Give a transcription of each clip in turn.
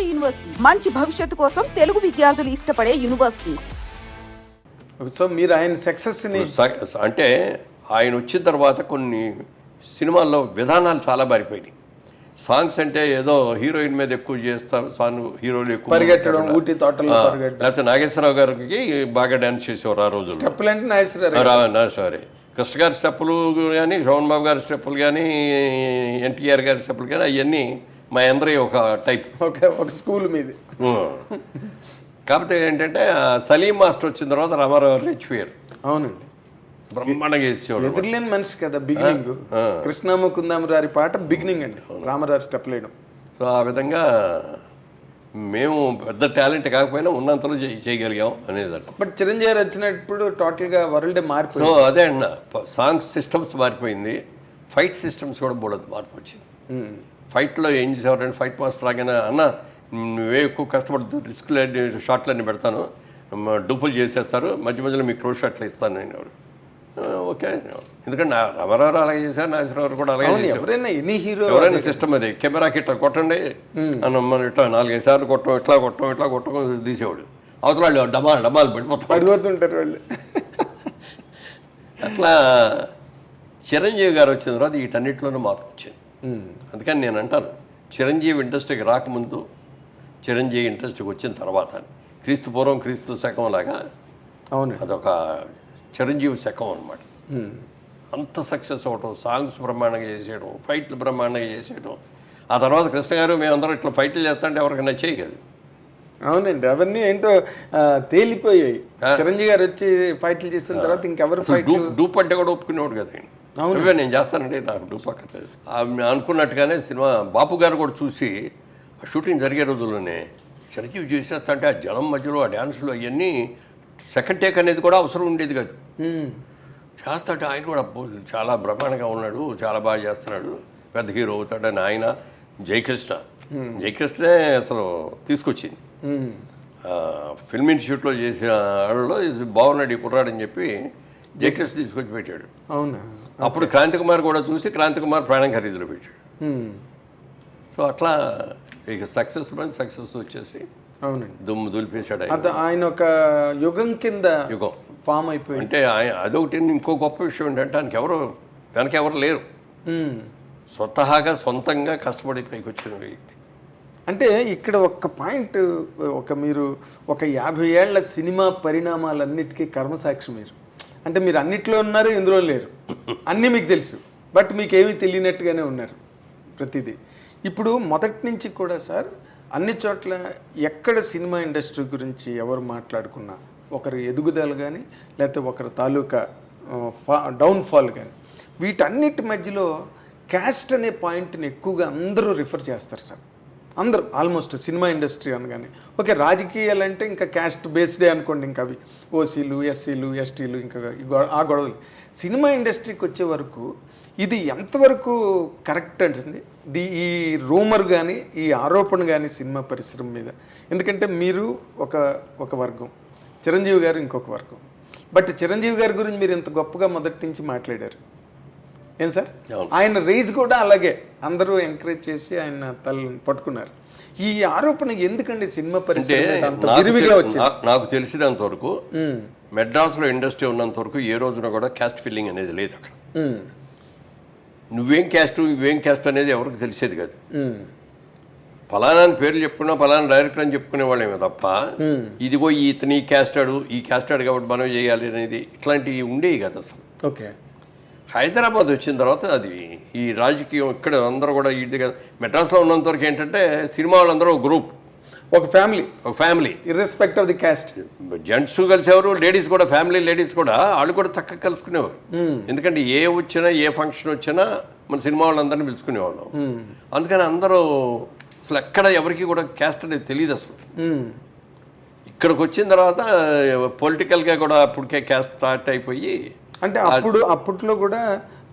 ఉమ్మడి యూనివర్సిటీ. మంచి భవిష్యత్తు కోసం తెలుగు విద్యార్థులు ఇష్టపడే యూనివర్సిటీ. సో మీరు ఆయన సక్సెస్ని స- అంటే ఆయన వచ్చిన తర్వాత కొన్ని సినిమాల్లో విధానాలు చాలా మారిపోయినాయి. సాంగ్స్ అంటే ఏదో హీరోయిన్ మీద ఎక్కువ చేస్తారు సాంగ్ హీరోలు ఎక్కువ పరిగెత్తడం, ఊటీ పరిగెత్తడం. లేకపోతే నాగేశ్వరరావు గారికి బాగా డాన్స్ చేసేవారు ఆ రోజుల్లో. స్టెప్పులు అంటే నాగేశ్వరరావు సారీ. కృష్ణ గారి స్టెప్పులు కానీ శోభన్ బాబు గారి స్టెప్పులు కానీ ఎన్టీఆర్ గారి స్టెప్పులు కానీ అవన్నీ మా అందరి ఒక టైప్ ఒక ఒక స్కూల్ మీది. కాకపోతే ఏంటంటే సలీం మాస్టర్ వచ్చిన తర్వాత రామారావు గారు రెచ్చిపోయారు. అవునండి. బ్రహ్మాండంగా చేసేవాడు ఎదురులేని మనిషి కదా బిగినింగ్ కృష్ణమ్మ కుందామరారి పాట బిగినింగ్ అండి. రామరాజు స్టెప్ లేయడం. సో ఆ విధంగా మేము పెద్ద టాలెంట్ కాకపోయినా ఉన్నంతలో చేయ- చేయగలిగాం అనేది అంట బట్ చిరంజీవి గారు వచ్చినప్పుడు టోటల్గా వరల్డ్ మారిపోయింది. అదే అన్న. సాంగ్ సిస్టమ్స్ మారిపోయింది. ఫైట్ సిస్టమ్స్ కూడా బోడదు మార్పు వచ్చింది. ఉమ్. ఫైట్లో ఏం చేసేవారంటే ఫైట్ మాస్టర్ లాగానే అన్న నువ్వే ఎక్కువ కష్టపడుతూ రిస్క్లు షాట్లన్నీ పెడతాను డూపులు చేసేస్తారు మధ్య మధ్యలో మీకు క్లోజ్ షాట్లు ఇస్తాను నేను ఓకే ఎందుకంటే నా రామారావు అలాగే చేశారు నాగేశ్వరరావు కూడా అలాగే ఎవరైనా ఎనీ హీరో ఎవరైనా సిస్టమ్ అది కెమెరాకి ఇట్లా కొట్టండి అని మనం ఇట్లా నాలుగైదు సార్లు కొట్టం ఇట్లా కొట్టం ఇట్లా కొట్టం తీసేవాడు. అవతల వాళ్ళు డమాలు డమాలు పడిపోతాడు పడిపోతుంటారు వాళ్ళు. అట్లా చిరంజీవి గారు వచ్చిన తర్వాత వీటన్నిటిలోనూ మార్పు వచ్చింది. అందుకని నేను అంటాను చిరంజీవి ఇండస్ట్రీకి రాకముందు చిరంజీవి ఇండస్ట్రీకి వచ్చిన తర్వాత క్రీస్తు పూర్వం క్రీస్తు శకం లాగా అవును. అదొక చిరంజీవి శకం అనమాట ఉమ్. అంత సక్సెస్ అవ్వటం సాంగ్స్ బ్రహ్మాండంగా చేసేయడం ఫైట్లు బ్రహ్మాండంగా చేసేయడం ఆ తర్వాత కృష్ణ గారు మేమందరం ఇట్లా ఫైట్లు చేస్తుంటే ఎవరికి నచ్చేయి కదా. అవునండి. అవన్నీ ఏంటో తేలిపోయాయి. చిరంజీవి గారు వచ్చి ఫైట్లు చేసిన తర్వాత ఇంకెవరు డూప్ అంటే కూడా ఒప్పుకునేవాడు కదా నువ్వే నేను చేస్తానండి నాకు డూప్ అక్కర్లేదు. ఆ అనుకున్నట్టుగానే సినిమా బాపు గారు కూడా చూసి ఆ షూటింగ్ జరిగే రోజుల్లోనే చిరంజీవి చేసేస్తంటే ఆ జనం మధ్యలో ఆ డ్యాన్సులు అవన్నీ సెకండ్ టేక్ అనేది కూడా అవసరం ఉండేది కాదు. చేస్తాడు ఆయన కూడా చాలా బ్రహ్మాండంగా ఉన్నాడు చాలా బాగా చేస్తున్నాడు. పెద్ద హీరో అవుతాడని ఆయన జయకృష్ణ. జయకృష్ణే అసలు తీసుకొచ్చింది. ఫిల్మ్ ఇన్స్టిట్యూట్లో చేసిన వాళ్ళలో బాగున్నాడు ఈ కుర్రాడని చెప్పి జయకృష్ణ తీసుకొచ్చి పెట్టాడు. అవునా? అప్పుడు క్రాంతి కుమార్ కూడా చూసి క్రాంతి కుమార్ ప్రాణం ఖరీదులో పెట్టాడు. సో అట్లా ఇక సక్సెస్ మంది సక్సెస్ వచ్చేసి అవునండి. దుమ్ము దులిపేశాడు ఆయన. ఒక యుగం కింద యుగం. ఫామ్ అయిపోయింది. అంటే ఆయన అదొకటి ఇంకో గొప్ప విషయం ఏంటంటే ఆయనకి ఎవరు వెనక ఎవరు లేరు. స్వతహాగా సొంతంగా కష్టపడి పైకి వచ్చిన వ్యక్తి. అంటే ఇక్కడ ఒక పాయింట్ ఒక మీరు ఒక యాభై ఏళ్ళ సినిమా పరిణామాలన్నిటికీ కర్మసాక్షి మీరు. అంటే మీరు అన్నిట్లో ఉన్నారు ఇందులో లేరు. అన్నీ మీకు తెలుసు. బట్ మీకు ఏమీ తెలియనట్టుగానే ఉన్నారు ప్రతిదీ. ఇప్పుడు మొదటి నుంచి కూడా సార్ అన్ని చోట్ల ఎక్కడ సినిమా ఇండస్ట్రీ గురించి ఎవరు మాట్లాడుకున్నా ఒకరి ఎదుగుదల కానీ లేకపోతే ఒకరి తాలూకా ఫా డౌన్ఫాల్ కానీ వీటన్నిటి మధ్యలో క్యాస్ట్ అనే పాయింట్ని ఎక్కువగా అందరూ రిఫర్ చేస్తారు సార్. అందరూ ఆల్మోస్ట్ సినిమా ఇండస్ట్రీ అనగానే. ఓకే రాజకీయాలు అంటే ఇంకా క్యాస్ట్ బేస్డే అనుకోండి ఇంకా అవి. ఓసీలు ఎస్సీలు ఎస్టీలు ఇంకా గొ- ఆ గొడవలు. సినిమా ఇండస్ట్రీకి వచ్చే వరకు ఇది ఎంతవరకు కరెక్ట్ అంటుంది? ది ఈ రూమర్ కానీ ఈ ఆరోపణ కానీ సినిమా పరిశ్రమ మీద. ఎందుకంటే మీరు ఒక ఒక వర్గం. చిరంజీవి గారు ఇంకొక వర్గం. బట్ చిరంజీవి గారి గురించి మీరు ఇంత గొప్పగా మొదటి నుంచి మాట్లాడారు. ఏం సార్. ఆయన రేజ్ కూడా అలాగే. అందరూ ఎంకరేజ్ చేసి ఆయన తలని పట్టుకున్నారు. ఈ ఆరోపణ ఎందుకండి సినిమా అంత నాకు తెలిసినంత వరకు మెడ్రాస్లో ఇండస్ట్రీ ఉన్నంత వరకు ఏ రోజున కూడా క్యాస్ట్ ఫీలింగ్ అనేది లేదు అక్కడ. నువ్వేం క్యాస్ట్ నువ్వేం క్యాస్ట్ అనేది ఎవరికి తెలిసేది కాదు. ఫలానా పేర్లు చెప్పుకున్నా ఫలానా డైరెక్టర్ అని చెప్పుకునే వాళ్ళేమే తప్ప ఇదిగో ఈ ఇతని క్యాస్టాడు ఈ క్యాస్టాడు కాబట్టి మనం చేయాలి అనేది ఇట్లాంటివి ఉండేవి కదా అసలు. ఓకే. హైదరాబాద్ వచ్చిన తర్వాత అది ఈ రాజకీయం ఇక్కడ అందరూ కూడా ఇది కదా మెడ్రాస్లో ఉన్నంత వరకు ఏంటంటే సినిమా వాళ్ళందరూ ఒక గ్రూప్. ఒక ఫ్యామిలీ. ఒక family. Irrespective of the caste gents కలిసేవారు ladies కూడా ఫ్యామిలీ లేడీస్ కూడా వాళ్ళు కూడా చక్కగా కలుసుకునేవారు. ఎందుకంటే ఏ వచ్చినా ఏ ఫంక్షన్ వచ్చినా మన సినిమా వాళ్ళందరినీ పిలుచుకునేవాళ్ళం అందుకని అందరూ అసలు ఎక్కడ ఎవరికి కూడా క్యాస్ట్ అనేది తెలియదు అసలు. ఇక్కడికి వచ్చిన తర్వాత పొలిటికల్గా కూడా అప్పటికే క్యాస్ట్ స్టార్ట్ అయిపోయి అంటే అప్పుడు అప్పట్లో కూడా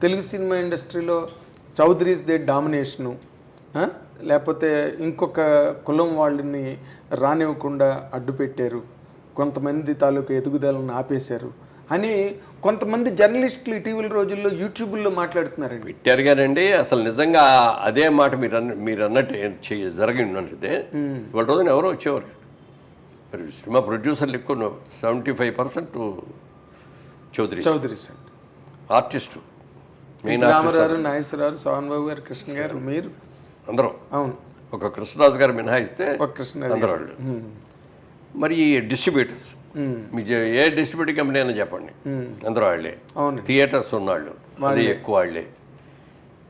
తెలుగు సినిమా ఇండస్ట్రీలో చౌదరీస్ దే డామినేషను? లేకపోతే ఇంకొక కులం వాళ్ళని రానివ్వకుండా అడ్డు పెట్టారు కొంతమంది తాలూకు ఎదుగుదలను ఆపేశారు అని కొంతమంది జర్నలిస్టులు ఇటీవల రోజుల్లో యూట్యూబ్లో మాట్లాడుతున్నారండి పెట్టారు గారండి అసలు నిజంగా అదే మాట మీరు అన్న మీరు అన్నట్టు ఏం చెయ్య- జరిగినట్లయితే ఇవాళ రోజున ఎవరో వచ్చేవారు మరి సినిమా ప్రొడ్యూసర్లు ఎక్కువ seventy five percent Chowdary Chowdary sir. Artist. Main Rama Rao Nageswara Rao Sohan Babu garu Krishna garu మీరు? అందరూ. అవును. ఒక కృష్ణరాజు గారు మినహాయిస్తే ఒక కృష్ణ అందరూ వాళ్ళు మరి డిస్ట్రిబ్యూటర్స్ మీ ఏ డిస్ట్రిబ్యూటర్ కంపెనీ అయినా చెప్పండి. అందరూ వాళ్ళే అవును. థియేటర్స్ ఉన్నాళ్ళు అది ఎక్కువ వాళ్ళే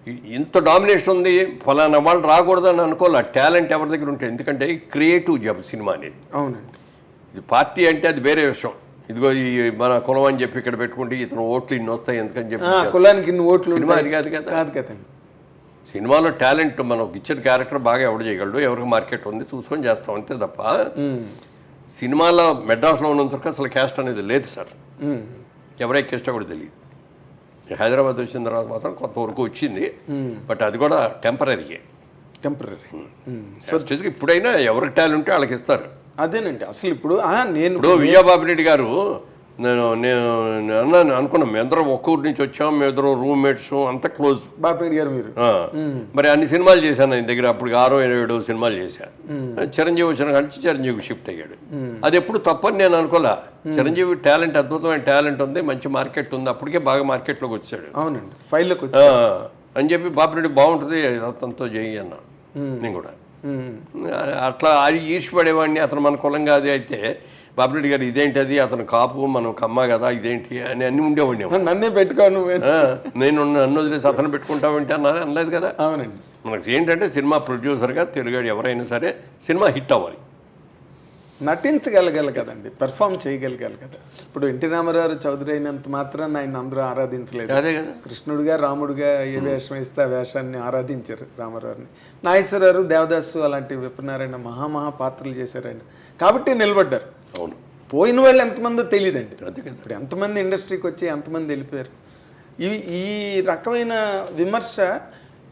ఇంత డామినేషన్ ఉంది ఫలానా వాళ్ళు రాకూడదని అనుకోవాలి? టాలెంట్ ఎవరి దగ్గర ఉంటే ఎందుకంటే క్రియేటివ్ జాబ్ సినిమా అనేది. అవునండి. ఇది పార్టీ అంటే అది వేరే విషయం. ఇదిగో ఈ మన కులం అని చెప్పి ఇక్కడ పెట్టుకుంటే ఇతను ఓట్లు ఇన్ని వస్తాయి ఎందుకని చెప్పి కులానికి ఇన్ని ఓట్లు సినిమా. అది కాదు కదా. కాదు కదండి సినిమాలో టాలెంట్ మనకు ఇచ్చిన క్యారెక్టర్ బాగా ఎవడు చేయగలడు? ఎవరికి మార్కెట్ ఉంది? చూసుకొని చేస్తాం అంతే తప్ప సినిమాలో మెడ్రాస్లో ఉన్నంత వరకు అసలు క్యాస్ట్ అనేది లేదు సార్. ఎవరే క్యాస్టో కూడా తెలియదు. హైదరాబాద్ వచ్చిన తర్వాత మాత్రం కొంతవరకు వచ్చింది. బట్ అది కూడా టెంపరీయే టెంపరీ ఫస్ట్ ఇప్పుడైనా ఎవరికి టాలెంట్ ఉంటే వాళ్ళకి ఇస్తారు. అదేనండి. అసలు ఇప్పుడు ఆ, నేను ఇప్పుడు విజయబాబు రెడ్డి గారు నేను నేను నేను అన్నాను అనుకున్నాం. మేమిద్దరం ఒక్క ఊరి నుంచి వచ్చాం. మేమిద్దరం రూమ్మేట్స్ అంత క్లోజ్ బాపిరెడ్డి గారు మీరు. మరి అన్ని సినిమాలు చేశాను ఆయన దగ్గర. అప్పుడు ఆరో ఏడు సినిమాలు చేశాను. చిరంజీవి వచ్చిన నుంచి చిరంజీవి షిఫ్ట్ అయ్యాడు. అది ఎప్పుడు తప్పని నేను అనుకోలే. చిరంజీవి టాలెంట్ అద్భుతమైన టాలెంట్ ఉంది. మంచి మార్కెట్ ఉంది. అప్పటికే బాగా మార్కెట్లోకి వచ్చాడు. అవునండి. ఫైల్లోకి అని చెప్పి బాపిరెడ్డి బాగుంటుంది అతనితో చేయి అన్నా. నేను కూడా. అట్లా అది ఈర్ష్పడేవాడిని అతను మన కులం కాదు అయితే. బాపిరెడ్డి గారు ఇదేంటి అది అతను కాపు మనం కమ్మ కదా ఇదేంటి? అని అన్ని ఉండేవాడిని నన్నే పెట్టుకోను నేను నన్ను వదిలేసి అతను పెట్టుకుంటామంటే అన్నా అనలేదు కదా. అవునండి. మనకు ఏంటంటే సినిమా ప్రొడ్యూసర్గా తిరిగాడు ఎవరైనా సరే సినిమా హిట్ అవ్వాలి. నటించగలగాలి కదండి పెర్ఫామ్ చేయగలగాలి కదా. ఇప్పుడు ఎన్టీ రామారావు చౌదరి అయినంత మాత్రాన్ని ఆయన అందరూ ఆరాధించలేదు. అదే కదా. కృష్ణుడిగా రాముడిగా ఏ వేషం వేస్తే ఆ వేషాన్ని ఆరాధించారు రామారావుని. నాగేశ్వరరావు దేవదాసు అలాంటి విప్రనారాయణ మహామహా పాత్రలు చేశారు ఆయన. కాబట్టి నిలబడ్డారు. అవును. పోయిన వాళ్ళు ఎంతమందో తెలియదండి. అదే కదా. ఇప్పుడు ఎంతమంది ఇండస్ట్రీకి వచ్చి ఎంతమంది వెళ్ళిపోయారు. ఈ ఈ రకమైన విమర్శ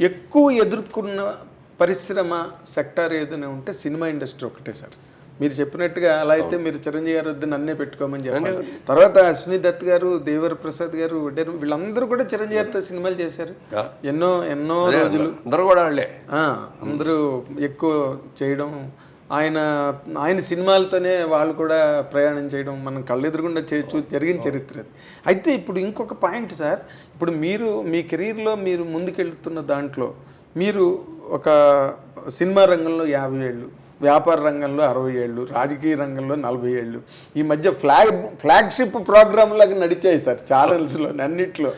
ఎక్కువ ఎదుర్కొన్న పరిశ్రమ సెక్టార్ ఏదైనా ఉంటే సినిమా ఇండస్ట్రీ ఒకటే సార్. మీరు చెప్పినట్టుగా అలా అయితే మీరు చిరంజీవి గారు వద్ద నన్నే పెట్టుకోమని చెప్పారు తర్వాత అశ్విని దత్ గారు దేవర ప్రసాద్ గారు వడ్డేరు వీళ్ళందరూ కూడా చిరంజీవి గారితో సినిమాలు చేశారు. ఎన్నో ఎన్నో రోజులు. అందరూ కూడా వాళ్ళే. అందరూ ఎక్కువ చేయడం ఆయన ఆయన సినిమాలతోనే వాళ్ళు కూడా ప్రయాణం చేయడం మనం కళ్ళెదురుగుండా చూ జరిగిన చరిత్ర అది. అయితే ఇప్పుడు ఇంకొక పాయింట్ సార్ ఇప్పుడు మీరు మీ కెరీర్లో మీరు ముందుకెళ్తున్న దాంట్లో మీరు ఒక సినిమా రంగంలో యాభై ఏళ్ళు వ్యాపార రంగంలో అరవై ఏళ్ళు రాజకీయ రంగంలో నలభై ఏళ్ళు. ఈ మధ్య ఫ్లాగ్ ఫ్లాగ్షిప్ ప్రోగ్రామ్ లాగా నడిచాయి సార్ ఛానల్స్లో అన్నిట్లో.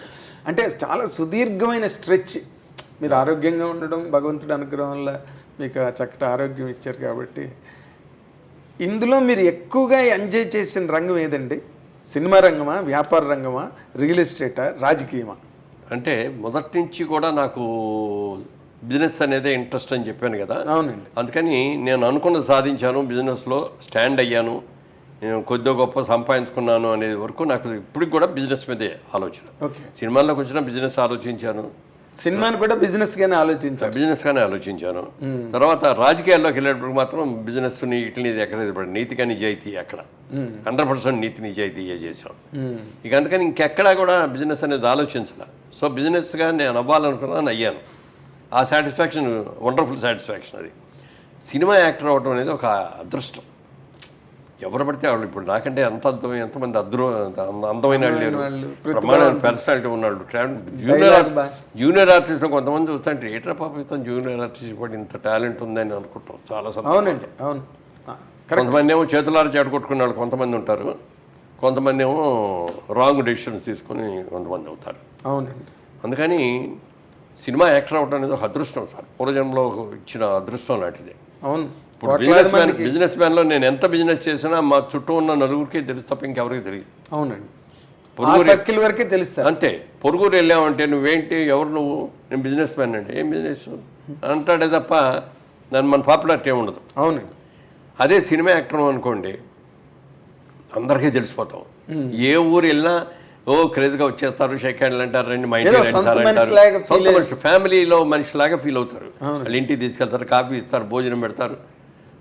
అంటే చాలా సుదీర్ఘమైన స్ట్రెచ్. మీరు ఆరోగ్యంగా ఉండడం భగవంతుడి అనుగ్రహం వల్ల మీకు చక్కటి ఆరోగ్యం ఇచ్చారు కాబట్టి. ఇందులో మీరు ఎక్కువగా ఎంజాయ్ చేసిన రంగం ఏదండి? సినిమా రంగమా వ్యాపార రంగమా రియల్ ఎస్టేటా రాజకీయమా? అంటే మొదటి నుంచి కూడా నాకు బిజినెస్ అనేదే ఇంట్రెస్ట్ అని చెప్పాను కదా. అవునండి. అందుకని నేను అనుకున్నది సాధించాను బిజినెస్లో స్టాండ్ అయ్యాను నేను కొద్దిగా గొప్ప సంపాదించుకున్నాను అనేది వరకు నాకు ఇప్పటికి కూడా బిజినెస్ మీదే ఆలోచన. ఓకే. సినిమాల్లోకి వచ్చిన బిజినెస్ ఆలోచించాను. సినిమాని కూడా బిజినెస్ గానే ఆలోచించారు బిజినెస్ గానే ఆలోచించాను తర్వాత రాజకీయాల్లోకి వెళ్ళేటప్పుడు మాత్రం బిజినెస్ ఇట్లని ఎక్కడ ఇది నీతిగా నిజాయితీ అక్కడ హండ్రెడ్ పర్సెంట్ నీతి నిజాయితీ చేసాం. ఇక అందుకని ఇంకెక్కడా కూడా బిజినెస్ అనేది ఆలోచించాల. సో బిజినెస్గా నేను అవ్వాలనుకున్నాను అయ్యాను ఆ సాటిస్ఫాక్షన్ వండర్ఫుల్ సాటిస్ఫాక్షన్ అది. సినిమా యాక్టర్ అవ్వడం అనేది ఒక అదృష్టం. ఎవరు పడితే వాళ్ళు ఇప్పుడు నాకంటే ఎంత అర్థం ఎంతమంది అదృ అంద- అందమైన వాళ్ళు లేరు. ప్రమాణమైన పర్సనాలిటీ ఉన్నాళ్ళు జూనియర్ జూనియర్ ఆర్టిస్ట్లో కొంతమంది చూస్తుంటే ఏట్రా పాప ఇతను జూనియర్ ఆర్టిస్ట్ కూడా ఇంత టాలెంట్ ఉందని అనుకుంటాం. చాలా సంతోషం అవునండి అవును. కొంతమంది ఏమో చేతులారా చెడగొట్టుకునే వాళ్ళు కొంతమంది ఉంటారు. కొంతమంది ఏమో రాంగ్ డెసిషన్స్ తీసుకుని కొంతమంది అవుతారు. అవునండి. అందుకని సినిమా యాక్టర్ అవడం అనేది ఒక అదృష్టం సార్. పూర్వజన్మలో ఇచ్చిన అదృష్టం లాంటిది. అవును. ఇప్పుడు బిజినెస్ మ్యాన్ బిజినెస్ మ్యాన్లో నేను ఎంత బిజినెస్ చేసినా మా చుట్టూ ఉన్న నలుగురికి తెలుసు తప్ప ఇంకెవరికి తెలియదు. అవునండి. సర్కిల్ వరకే తెలుస్తారు అంతే. పొరుగురు వెళ్ళామంటే నువ్వేంటి ఎవరు నువ్వు? నేను బిజినెస్ మ్యాన్ అంటే ఏం బిజినెస్? అంటాడే తప్ప దాని మన పాపులారిటీ ఏమి ఉండదు. అవునండి. అదే సినిమా యాక్టర్ అనుకోండి అందరికీ తెలిసిపోతాం. ఏ ఊరు వెళ్ళినా ఓ క్రేజ్గా వచ్చేస్తారు షేక్ హ్యాండ్లు అంటారు రండి మా ఇంటికి అంటారు. సొంత మనిషి ఫ్యామిలీలో మనిషిలాగా ఫీల్ అవుతారు. వాళ్ళ ఇంటికి తీసుకెళ్తారు కాఫీ ఇస్తారు భోజనం పెడతారు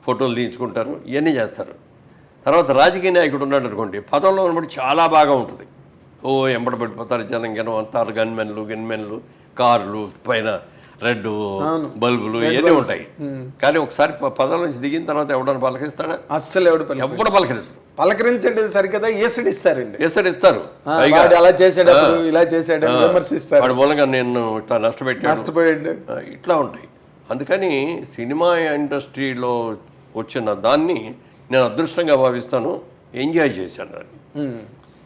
ఫోటోలు తీయించుకుంటారు ఇవన్నీ చేస్తారు. తర్వాత రాజకీయ నాయకుడు ఉన్నాడు అనుకోండి పదంలో ఉన్నప్పుడు చాలా బాగా ఉంటుంది. ఓ ఎంబడ పడిపోతారు జనం జనం అంతారు గన్మెన్లు గన్మెన్లు కార్లు పైన రెడ్ బల్బులు ఇవన్నీ ఉంటాయి. కానీ ఒకసారి పదం నుంచి దిగిన తర్వాత ఎవడన్నా పలకరిస్తాడా? అస్సలు ఎవడు ఎప్పుడు పలకరిస్తారు పలకరించండి సరికదా? ఏసుడు ఇస్తారండి. ఎసరు ఇస్తారు. అలా చేసేటప్పుడు ఇలా చేసాడని విమర్శిస్తారు. వాడి మూలంగా నేను ఇట్లా నష్టపెట్టాను నష్టపోయాడు. ఇట్లా ఉంటాయి. అందుకని సినిమా ఇండస్ట్రీలో వచ్చిన దాన్ని నేను అదృష్టంగా భావిస్తాను. ఎంజాయ్ చేశాను దాన్ని.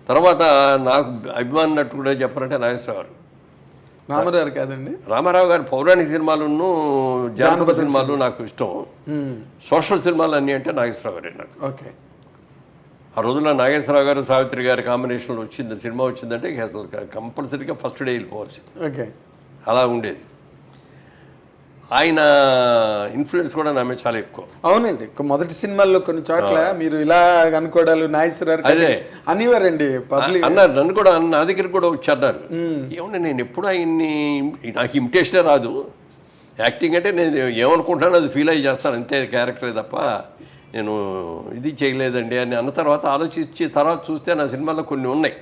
తర్వాత నాకు అభిమానం నట్టు కూడా చెప్పాలంటే నాగేశ్వరరావు గారు రామారావు కాదండి. రామారావు గారి పౌరాణిక సినిమాలును జానపద సినిమాలు నాకు ఇష్టం. సోషల్ సినిమాలు అన్నీ అంటే నాగేశ్వరరావు గారే నాకు. ఓకే. ఆ రోజుల్లో నాగేశ్వరరావు గారు సావిత్రి గారి కాంబినేషన్లో వచ్చింది సినిమా వచ్చిందంటే అసలు కంపల్సరీగా ఫస్ట్ డే వెళ్ళిపోవాల్సింది. ఓకే. అలా ఉండేది. ఆయన ఇన్ఫ్లుయెన్స్ కూడా నా మీద చాలా ఎక్కువ. అవునండి. మొదటి సినిమాల్లో కొన్ని చోట్ల మీరు ఇలా అనుకోవడాలు నాగేశ్వరరావు అదే. అనివారండి అన్నారు. నన్ను కూడా నా దగ్గర కూడా వచ్చి అన్నారు. ఏమన్నా నేను ఎప్పుడు ఆయన్ని నాకు ఇమిటేషనే రాదు. యాక్టింగ్ అంటే నేను ఏమనుకుంటానో అది ఫీల్ అయ్యి చేస్తాను. అంతే క్యారెక్టరే తప్ప నేను ఇది చేయలేదండి అని అన్న తర్వాత ఆలోచించి తర్వాత చూస్తే నా సినిమాలో కొన్ని ఉన్నాయి.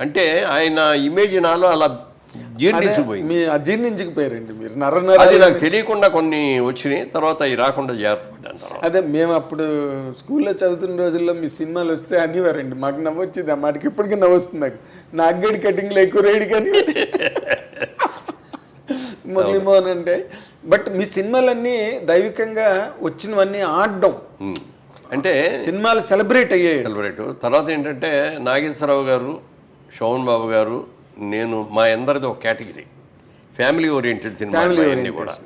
అంటే ఆయన ఇమేజ్ నాలో అలా జీర్ణించిపోయింది. మీ అజీర్ణించుకుపోయారండి మీరు. నర అది నాకు తెలియకుండా కొన్ని వచ్చినాయి తర్వాత అవి రాకుండా జాగ్రత్త అదే మేము అప్పుడు స్కూల్లో చదువుతున్న రోజుల్లో మీ సినిమాలు వస్తే అనివారండి. మాకు నవ్వొచ్చింది ఆ మాటకి ఇప్పటికీ నవ్వొస్తుంది నాకు. నా అగ్గడి కటింగ్లో ఎక్కువ రేడు కానీ. మురళీమోహన్ అంటే. బట్ మీ సినిమాలన్నీ దైవికంగా వచ్చినవన్నీ ఆడడం. అంటే సినిమాలు సెలబ్రేట్ అయ్యాయి. సెలబ్రేట్. తర్వాత ఏంటంటే నాగేశ్వరరావు గారు శోభన్ బాబు గారు నేను మా అందరిది ఒక కేటగిరీ. ఫ్యామిలీ ఓరియంటెడ్ సినిమా కూడా.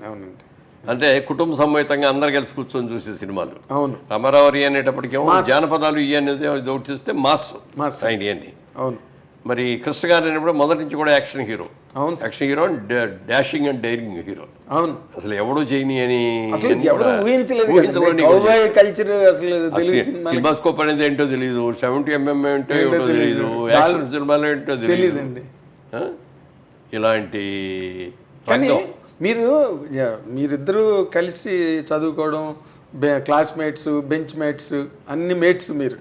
అంటే కుటుంబ సమేతంగా అందరు కలిసి కూర్చొని చూసే సినిమాలు. అవును. రామారావు అనేటప్పటికేమో జానపదాలు ఇవి అనేది ఒకటి చూస్తే మాస్. మాస్. ఆయన అవును. మరి కృష్ణ గారు అనేప్పుడు మొదటి నుంచి కూడా యాక్షన్ హీరో. అవును. Action hero dashing and daring hero. అవును. అసలు ఎవడు చేయని అని కల్చర్ అసలు సినిమా సినిమాస్కోప్ అనేది ఏంటో తెలియదు సెవెంటీ ఎంఎం ఏంటో ఏంటో తెలియదు యాక్షన్ సినిమాలు ఏంటో తెలియదు? ఇలాంటి రంగం. మీరు మీరిద్దరూ కలిసి చదువుకోవడం క్లాస్మేట్స్ బెంచ్ మేట్స్ అన్ని మేట్స్ మీరు.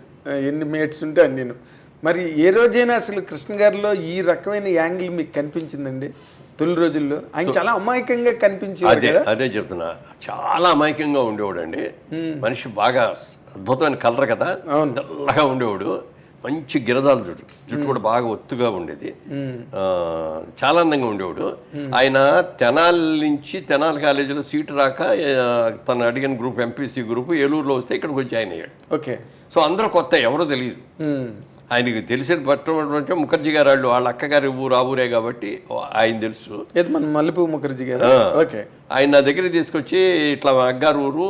ఎన్ని మేట్స్ ఉంటే అన్ని మరి ఏ రోజైనా అసలు కృష్ణ గారిలో ఈ రకమైన యాంగిల్ మీకు కనిపించిందండి? తొలి రోజుల్లో? ఆయన చాలా అమాయకంగా కనిపించేవారు అదే అదే చెప్తున్నా. చాలా అమాయకంగా ఉండేవాడండి. మనిషి బాగా అద్భుతమైన కలర్ కదా. తెల్లగా ఉండేవాడు. మంచి గిరదాల జుట్టు జుట్టు కూడా బాగా ఒత్తుగా ఉండేది. చాలా అందంగా ఉండేవాడు. ఆయన తెనాలి నుంచి తెనాలి కాలేజీలో సీటు రాక తను అడిగిన గ్రూప్ ఎంపీసీ గ్రూప్ ఏలూరులో వస్తే ఇక్కడికి వచ్చి ఆయన అయ్యాడు. ఓకే. సో అందరూ కొత్త ఎవరో తెలియదు. ఆయనకి తెలిసిన పట్టణం ముఖర్జీ గారు వాళ్ళు వాళ్ళ అక్కగారి ఊరు ఆ ఊరే కాబట్టి ఆయన తెలుసు. మన మల్లెపూ ముఖర్జీ గారు. ఓకే. ఆయన నా దగ్గరికి తీసుకొచ్చి ఇట్లా మా అగ్గారు ఊరు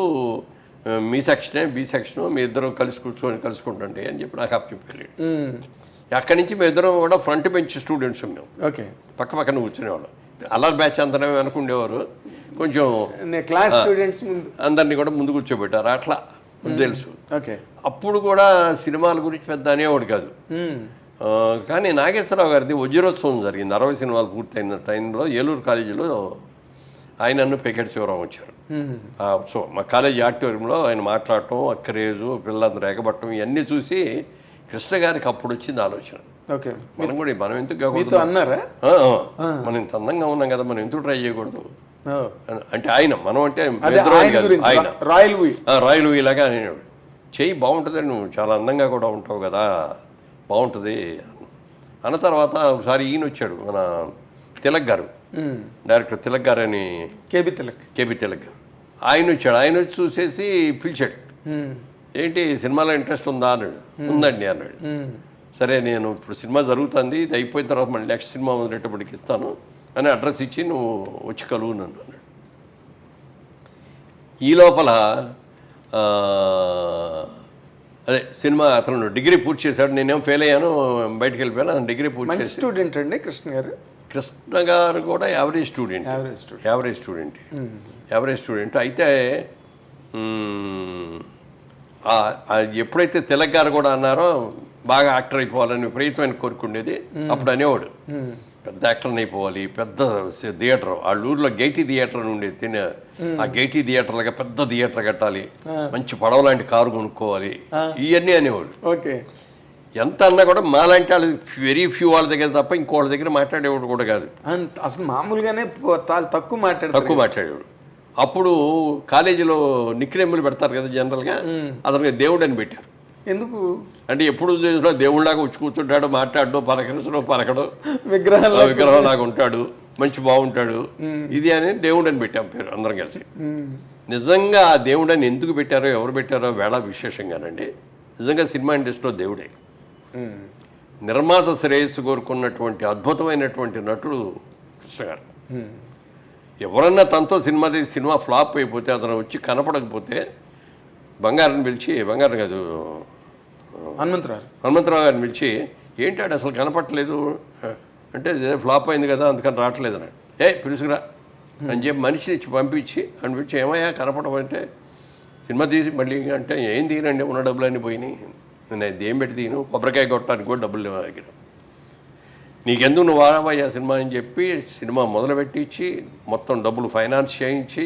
మీ సెక్షనే బి సెక్షన్ మీ ఇద్దరు కలిసి కూర్చొని కలుసుకుంటుంటే అని చెప్పి నాకు అప్పు చెప్పారు. అక్కడి నుంచి మేము ఇద్దరం కూడా ఫ్రంట్ బెంచ్ స్టూడెంట్స్ మేము ఓకే. పక్క పక్కన కూర్చునేవాళ్ళం. అల్లర్ బ్యాచ్ అంతనే అనుకుండేవారు. కొంచెం క్లాస్ స్టూడెంట్స్ అందరినీ కూడా ముందు కూర్చోబెట్టారు. అట్లా తెలుసు. ఓకే. అప్పుడు కూడా సినిమాల గురించి పెద్ద అనేవాడు కాదు. కానీ నాగేశ్వరరావు గారిది వజ్రోత్సవం జరిగింది. అరవై సినిమాలు పూర్తయిన టైంలో ఏలూరు కాలేజీలో ఆయన నన్ను పెకెట్ శివరాం వచ్చారు. సో మా కాలేజీ ఆడిటోరియంలో ఆయన మాట్లాడటం ఆ క్రేజు పిల్లలందరూ ఎగబట్టడం ఇవన్నీ చూసి కృష్ణ గారికి అప్పుడు వచ్చింది ఆలోచన. ఓకే. మనం కూడా మనం ఎందుకు అన్నారా? మనం ఇంత అందంగా ఉన్నాం కదా మనం ఎందుకు ట్రై చేయకూడదు? అంటే ఆయన మనం అంటే ఆయన రాయల్ వీ. రాయలు ఇలాగా అనేవాడు. చెయ్యి బాగుంటుంది నువ్వు చాలా అందంగా కూడా ఉంటావు కదా బాగుంటుంది అన్న తర్వాత ఒకసారి ఈయన వచ్చాడు మన తిలక్ గారు. డైరెక్టర్ తిలక్ గారు అని కేబి తిలక్. కేబీ తిలక్. గారు ఆయన వచ్చాడు ఆయన వచ్చి చూసేసి పిలిచాడు. ఏంటి సినిమాలో ఇంట్రెస్ట్ ఉందా? అన్నాడు. ఉందండి అన్నాడు. సరే నేను ఇప్పుడు సినిమా జరుగుతుంది ఇది అయిపోయిన తర్వాత మళ్ళీ నెక్స్ట్ సినిమా మొదలెట్టప్పటికి ఇస్తాను. అని అడ్రస్ ఇచ్చి నువ్వు వచ్చి కలువు నన్ను అన్నాడు. ఈ లోపల అదే సినిమా అతను డిగ్రీ పూర్తి చేశాడు నేనేం ఫెయిల్ అయ్యాను బయటికి వెళ్ళిపోయాను అతను డిగ్రీ పూర్తి చేసి స్టూడెంట్ అండి కృష్ణ గారు. కృష్ణ గారు కూడా average student average student average student అయితే ఎప్పుడైతే తిలక్ గారు కూడా అన్నారో బాగా యాక్టర్ అయిపోవాలని విపరీతమైన కోరుకుండేది అప్పుడు అనేవాడు. పెద్ద యాక్టర్ అయిపోవాలి పెద్ద థియేటర్ వాళ్ళ ఊర్లో గైటీ థియేటర్ ఉండేది తినే ఆ గైటీ థియేటర్ లాగా పెద్ద థియేటర్ కట్టాలి మంచి పడవ లాంటి కారు కొనుక్కోవాలి ఇవన్నీ అనేవాడు ఓకే. ఎంత అన్నా కూడా మాలాంటి వాళ్ళు వెరీ ఫ్యూ వాళ్ళ దగ్గర తప్ప ఇంకోళ్ళ దగ్గర మాట్లాడేవాడు కూడా కాదు. అసలు మామూలుగానే తక్కువ మాట్లాడతారు. తక్కువ మాట్లాడేవాడు. అప్పుడు కాలేజీలో నిక్నేములు పెడతారు కదా జనరల్గా అతనికి దేవుడు అని పెట్టారు. ఎందుకు? అంటే ఎప్పుడు చూసినా దేవుళ్ళలాగా వచ్చి కూర్చుంటాడు మాట్లాడు పలకరించడం పలకడు. విగ్రహాలు విగ్రహం లాగా ఉంటాడు మంచి బాగుంటాడు. ఇది అని దేవుడు అని పెట్టాం పేరు అందరం కలిసి. నిజంగా ఆ దేవుడు అని ఎందుకు పెట్టారో ఎవరు పెట్టారో వేళ విశేషంగానండి. నిజంగా సినిమా ఇండస్ట్రీలో దేవుడే. నిర్మాత శ్రేయస్సు కోరుకున్నటువంటి అద్భుతమైనటువంటి నటుడు కృష్ణ గారు. ఎవరన్నా తనతో సినిమా తీసి సినిమా ఫ్లాప్ అయిపోతే అతను వచ్చి కనపడకపోతే బంగారం పిలిచి బంగారం కాదు హనుమంతరావు. హనుమంతరావు. గారిని పిలిచి ఏంటాడు అసలు కనపట్లేదు అంటే ఇదే ఫ్లాప్ అయింది కదా అందుకని రావట్లేదు అన్నాడు. ఏ పిలుచుకురా అని చెప్పి మనిషి ఇచ్చి పంపించి అనిపించి ఏమయ్యా కనపడడం అంటే సినిమా తీసి మళ్ళీ అంటే ఏం తీయనండి ఉన్న డబ్బులన్నీ పోయినాయి. నేను అది ఏం పెట్టి తీను కొబ్బరికాయ కొట్టడానికి కూడా డబ్బులు లేవు నా దగ్గర. నీకెందుకు నువ్వు వాడవయ్యా సినిమా అని చెప్పి సినిమా మొదలుపెట్టి ఇచ్చి మొత్తం డబ్బులు ఫైనాన్స్ చేయించి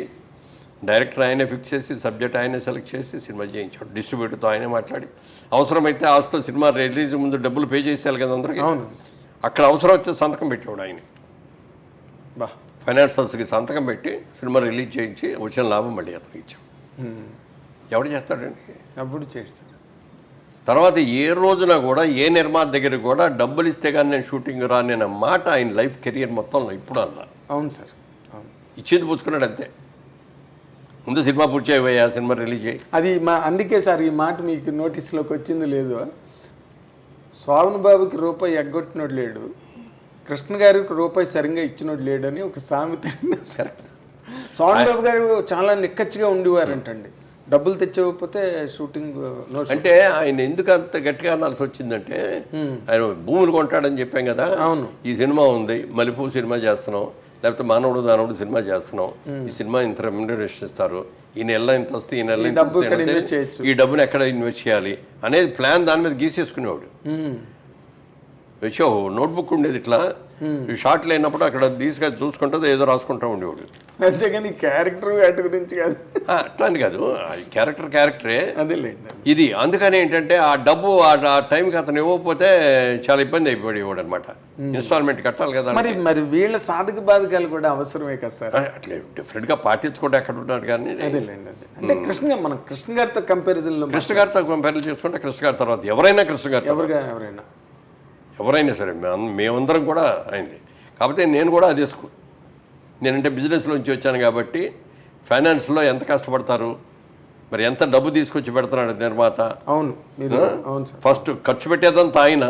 డైరెక్టర్ ఆయనే ఫిక్స్ చేసి సబ్జెక్ట్ ఆయనే సెలెక్ట్ చేసి సినిమా చేయించాడు. డిస్ట్రిబ్యూటర్తో ఆయనే మాట్లాడి. అవసరమైతే హాస్టల్ సినిమా రిలీజ్ ముందు డబ్బులు పే చేసేయాలి కదా అందరికీ? అవును. అక్కడ అవసరం వచ్చే సంతకం పెట్టాడు ఆయన. బా. ఫైనాన్సర్స్కి సంతకం పెట్టి సినిమా రిలీజ్ చేయించి వచ్చిన లాభం మళ్ళీ అతనికి ఇచ్చాం. ఎవడు చేస్తాడండి? చేయండి సార్. తర్వాత ఏ రోజున కూడా ఏ నిర్మాత దగ్గర కూడా డబ్బులు ఇస్తే కానీ నేను షూటింగ్ రాని మాట ఆయన లైఫ్ కెరియర్ మొత్తంలో ఇప్పుడు అన్నా అవును సార్. అవును. ఇచ్చేది పుచ్చుకున్నాడు అంతే. ముందు సినిమా పూర్తి చేయబోయా సినిమా రిలీజ్ చేయి. అది మా అందుకే సార్ ఈ మాట మీకు నోటీస్లోకి వచ్చింది లేదు. స్వామి బాబుకి రూపాయి ఎగ్గొట్టినోడు లేడు. కృష్ణ గారికి రూపాయి సరిగ్గా ఇచ్చినోడు లేడు అని ఒక సామెత స్వామి బాబు గారు చాలా నిక్కచ్చిగా ఉండేవారంటండి. డబ్బులు తెచ్చకపోతే షూటింగ్ అంటే ఆయన ఎందుకు అంత గట్టిగా అనాల్సి వచ్చిందంటే ఆయన భూములు కొంటాడని చెప్పాం కదా. అవును. ఈ సినిమా ఉంది మలిపూ సినిమా చేస్తున్నాం. లేకపోతే మానవుడు దానవుడు సినిమా చేస్తున్నాం. ఈ సినిమా ఇంత రెమ్యునరేషన్ ఇస్తారు. ఈ నెల ఇంత వస్తే ఈ నెల ఇంత వస్తే. ఈ డబ్బుని ఎక్కడ ఇన్వెస్ట్ చేయాలి అనేది ప్లాన్ దాని మీద గీసేసుకునేవాడు. వచ్చి నోట్బుక్ ఉండేది ఇట్లా. ఈ షార్ట్ లేనప్పుడు అక్కడ తీసుకొని చూసుకుంటే ఏదో రాసుకుంటా ఉండేవాడు. అంతేగాని క్యారెక్టర్ వాటి గురించి కాదు. అట్లా అని కాదు. ఆ క్యారెక్టర్ క్యారెక్టరే. అదేలేండి ఇది అందుకని ఏంటంటే ఆ డబ్బు ఆ టైంకి అతను ఇవ్వకపోతే చాలా ఇబ్బంది అయిపోయేవాడు అనమాట ఇన్స్టాల్మెంట్ కట్టాలి కదా మరి మరి వీళ్ళ సాధక బాధకాలు కూడా అవసరమే కదా సార్? అట్లే డిఫరెంట్గా పాటించుకుంటే ఎక్కడ ఉన్నాడు కానీ అదేలేండి అదే. అంటే కృష్ణ మనం కృష్ణ గారితో కంపారిజన్లో కృష్ణ గారితో కంపేర్ చేసుకుంటే కృష్ణ గారి తర్వాత ఎవరైనా కృష్ణ గారు ఎవరుగా ఎవరైనా. ఎవరైనా సరే మేమందరం కూడా అయింది కాకపోతే నేను కూడా అదే స్కూల్ నేనంటే బిజినెస్లోంచి వచ్చాను కాబట్టి ఫైనాన్స్లో ఎంత కష్టపడతారు? మరి ఎంత డబ్బు తీసుకొచ్చి పెడుతున్నాడు నిర్మాత. అవును మీరు అవును సార్. ఫస్ట్ ఖర్చు పెట్టేదంతా ఆయన.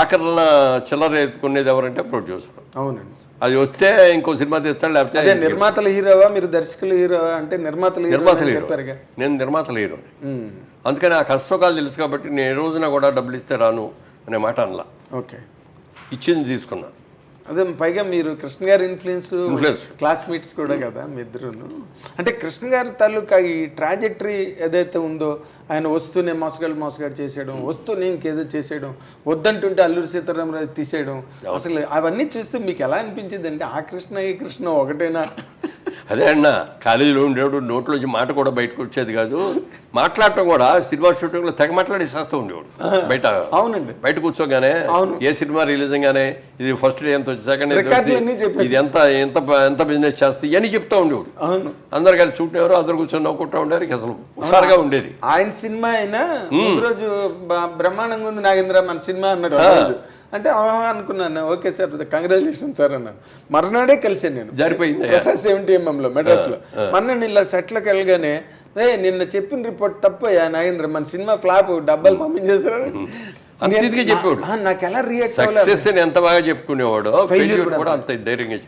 ఆఖరణ చిల్లర ఎత్తుకునేది ఎవరంటే ప్రొడ్యూసర్. అవునండి. అది వస్తే ఇంకో సినిమా తీస్తాడు లేకపోతే నిర్మాతల హీరోవా? మీరు దర్శకుల హీరోవా? అంటే నిర్మాతల హీరో నిర్మాతలు హీరో. నేను నిర్మాతలు హీరో అందుకని ఆ కష్టసుఖాలు తెలుసు కాబట్టి నేను ఏ రోజున కూడా డబ్బులు ఇస్తే రాను. అనే మాట అనలా. ఓకే. ఇచ్చింది తీసుకున్నా. అదే పైగా మీరు కృష్ణ గారి ఇన్ఫ్లుయెన్స్. క్లాస్మేట్స్ కూడా కదా మీ ఇద్దరును. అంటే కృష్ణ గారి తాలూకా ఈ ట్రాజెక్టరీ ఏదైతే ఉందో ఆయన వస్తూనే మోసగాడు మోసగాడు చేసేయడం వస్తూనే ఇంకేదో చేసేయడం వద్దంటుంటే అల్లూరి సీతారామరాజు తీసేయడం అసలు అవన్నీ చూస్తే మీకు ఎలా అనిపించింది అంటే ఆ కృష్ణ ఈ కృష్ణ ఒకటేనా? అదే అన్న కాలేజీలో ఉండేవాడు నోట్లోంచి మాట కూడా బయటకు వచ్చేది కాదు. మాట్లాడటం కూడా సినిమా షూటింగ్లో తెగ మాట్లాడేసేస్తూ ఉండేవాడు. బయట అవునండి. బయట కూర్చోగానే అవును. ఏ సినిమా రిలీజ్ గానే ఇది ఫస్ట్ డే ఎంత సెకండ్. ఇది ఎంత ఎంత ఎంత బిజినెస్ చేస్తే ఇవన్నీ చెప్తా ఉండేవాడు. అందరు కలిసి చూడేవారు అందరు కూర్చొని నవ్వుకుంటా ఉండేవారు ఇక అసలు హుషారుగా ఉండేది. ఆయన సినిమా అయినా రోజు బ్రహ్మాండంగా ఉంది నాగేంద్ర మన సినిమా అన్నాడు. అంటే అనుకున్నాను. ఓకే సార్ కంగ్రాచులేషన్ సార్ అన్నాను మర్నాడే కలిసాను నేను. జారిపోయింది. సెవెంటీ ఎంఎంలో మెడ్రాస్లో మొన్న ఇలా సెట్లోకి వెళ్ళగానే నిన్న చెప్పిన రిపోర్ట్ తప్పయ్యా నాగేంద్ర మన సినిమా ఫ్లాప్ డబ్బాలు పంపించేస్తారు. నాకు ఎలా రియాక్ట్ అవ్వాలి సక్సెస్ అని ఎంత బాగా చెప్పుకునేవాడు ఫెయిల్యూర్ కూడా అంత. ధైర్యంగా.